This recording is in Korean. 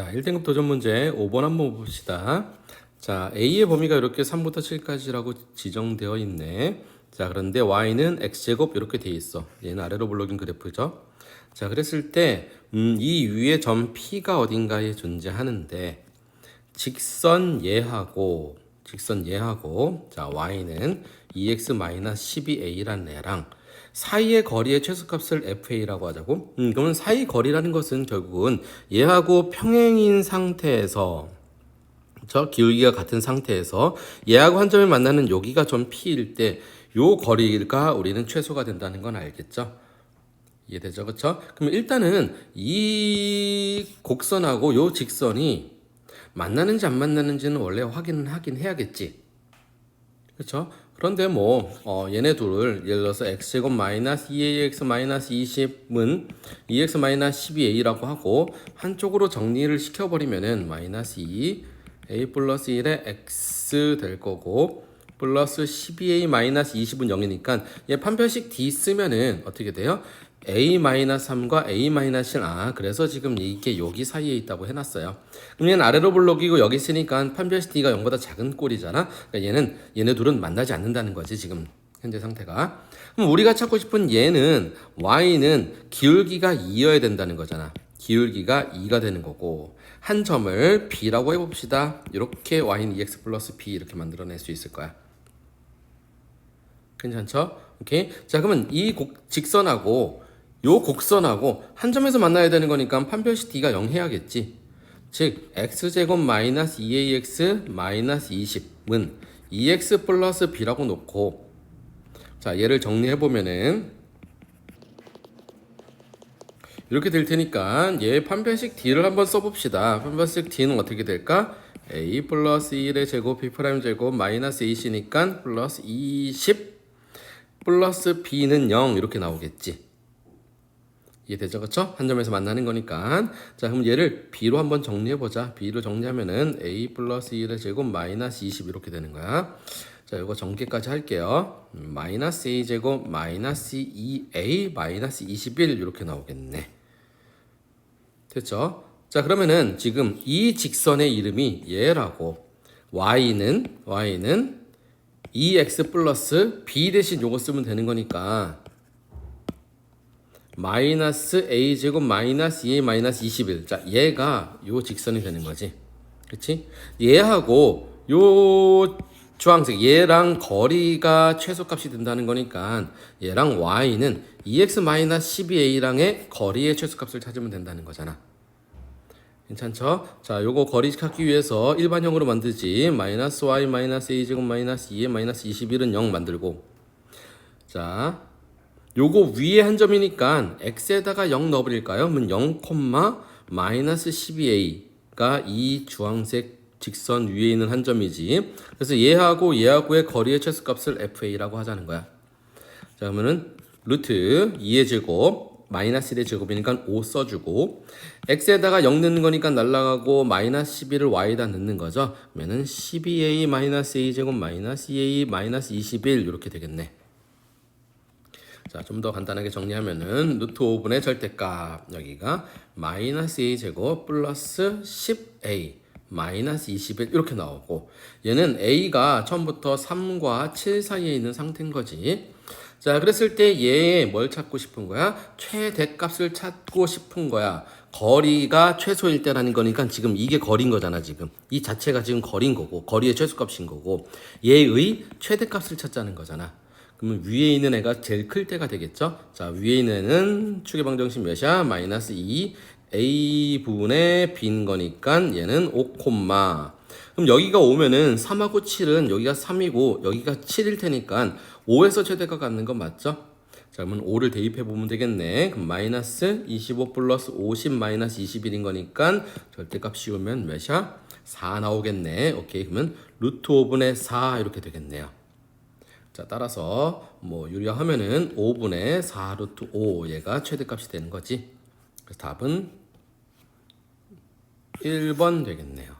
자, 1등급 도전 문제 5번 한번 봅시다. 자, A의 범위가 이렇게 3부터 7까지라고 지정되어 있네. 자, 그런데 Y는 X제곱 이렇게 돼 있어. 얘는 아래로 블록인 그래프죠. 자, 그랬을 때, 음, 이 위에 점 P가 어딘가에 존재하는데, 직선 얘하고, 직선 얘하고, 자, Y는 2x-12a라는 애랑, 사이의 거리의 최소값을 FA라고 하자고? 음, 그러면 사이 거리라는 것은 결국은 얘하고 평행인 상태에서 저 기울기가 같은 상태에서 얘하고 한 점을 만나는 여기가 점 P일 때 요 거리가 우리는 최소가 된다는 건 알겠죠? 이해되죠? 그쵸? 그럼 일단은 이 곡선하고 요 직선이 만나는지 안 만나는지는 원래 확인은 하긴 해야겠지. 그렇죠? 그런데 뭐 어, 얘네 둘을 예를 들어서 x제곱 마이너스 2ax 마이너스 20은 2x 마이너스 12a라고 하고 한쪽으로 정리를 시켜버리면은 마이너스 2 a 플러스 1에 x 될 거고 플러스 12a 마이너스 20은 0이니까 얘 판별식 d 쓰면은 어떻게 돼요? A 마이너스 3과 a 마이너스 1. 아, 그래서 지금 이게 여기 사이에 있다고 해놨어요. 얘는 아래로 블록이고 여기 있으니까 판별식 d가 0보다 작은 꼴이잖아. 그러니까 얘는 얘네 둘은 만나지 않는다는 거지 지금 현재 상태가. 그럼 우리가 찾고 싶은 얘는 y는 기울기가 2여야 된다는 거잖아. 기울기가 2가 되는 거고 한 점을 b라고 해봅시다. 이렇게 y는 2x 플러스 b 이렇게 만들어낼 수 있을 거야. 괜찮죠? 오케이. 자, 그러면 이 곡, 직선하고 요 곡선하고 한 점에서 만나야 되는 거니까 판별식 d가 0 해야겠지. 즉, x제곱 마이너스 2ax 마이너스 20은 2x 플러스 b라고 놓고 자, 얘를 정리해 보면은 이렇게 될 테니까 얘 판별식 d를 한번 써봅시다. 판별식 d는 어떻게 될까? a 플러스 1의 제곱 b 프라임 제곱 마이너스 ac니까 플러스 20 플러스 b는 0 이렇게 나오겠지. 이해되죠? 그쵸? 한 점에서 만나는 거니까. 자, 그럼 얘를 b로 한번 정리해보자. b로 정리하면은 a 플러스 1의 제곱 마이너스 20 이렇게 되는 거야. 자, 이거 전개까지 할게요. 음, 마이너스 a 제곱 마이너스 2a 마이너스 21 이렇게 나오겠네. 됐죠? 자, 그러면은 지금 이 직선의 이름이 얘라고 y는 y는 2x 플러스 b 대신 요거 쓰면 되는 거니까 마이너스 a 제곱 마이너스 2a 마이너스 21. 자, 얘가 요 직선이 되는 거지. 그렇지? 얘하고 요 주황색 얘랑 거리가 최소값이 된다는 거니까 얘랑 y는 2x 마이너스 12a랑의 거리의 최소값을 찾으면 된다는 거잖아. 괜찮죠? 자, 요거 거리 찾기 위해서 일반형으로 만들지. 마이너스 y 마이너스 a 제곱 마이너스 2에 마이너스 21은 0 만들고. 자, 요거 위에 한 점이니까 x에다가 0 넣어버릴까요? 그러면 0, 마이너스 12a가 이 주황색 직선 위에 있는 한 점이지. 그래서 얘하고 얘하고의 거리의 최소값을 fa라고 하자는 거야. 자, 그러면은 루트 2의 제곱 마이너스 1의 제곱이니까 5 써주고 x에다가 0 넣는 거니까 날라가고 마이너스 11을 y에다 넣는 거죠. 그러면은 12a 마이너스 a 제곱 마이너스 2a 마이너스 21 이렇게 되겠네. 자, 좀 더 간단하게 정리하면은 루트 5분의 절대값 여기가 마이너스 a 제곱 플러스 10a 마이너스 21 이렇게 나오고 얘는 a가 처음부터 3과 7 사이에 있는 상태인 거지. 자, 그랬을 때 얘 뭘 찾고 싶은 거야? 최대값을 찾고 싶은 거야. 거리가 최소일 때라는 거니까 지금 이게 거리인 거잖아, 지금. 이 자체가 지금 거리인 거고, 거리의 최소값인 거고, 얘의 최대값을 찾자는 거잖아. 그러면 위에 있는 애가 제일 클 때가 되겠죠? 자, 위에 있는 애는 축의 방정식 몇이야? 마이너스 2. A 부분에 빈 거니까 얘는 5, 그럼 여기가 오면은 3하고 7은 여기가 3이고 여기가 7일 테니까 5에서 최대가 갖는 건 맞죠? 자, 그러면 5를 대입해 보면 되겠네. 그럼 마이너스 25 플러스 50 마이너스 21인 거니까 절대값 씌우면 몇이야? 4 나오겠네. 오케이. 그러면 루트 5분의 4 이렇게 되겠네요. 자, 따라서 뭐 유리하면은 5분의 4 루트 5 얘가 최대값이 되는 거지. 그래서 답은 1번 되겠네요.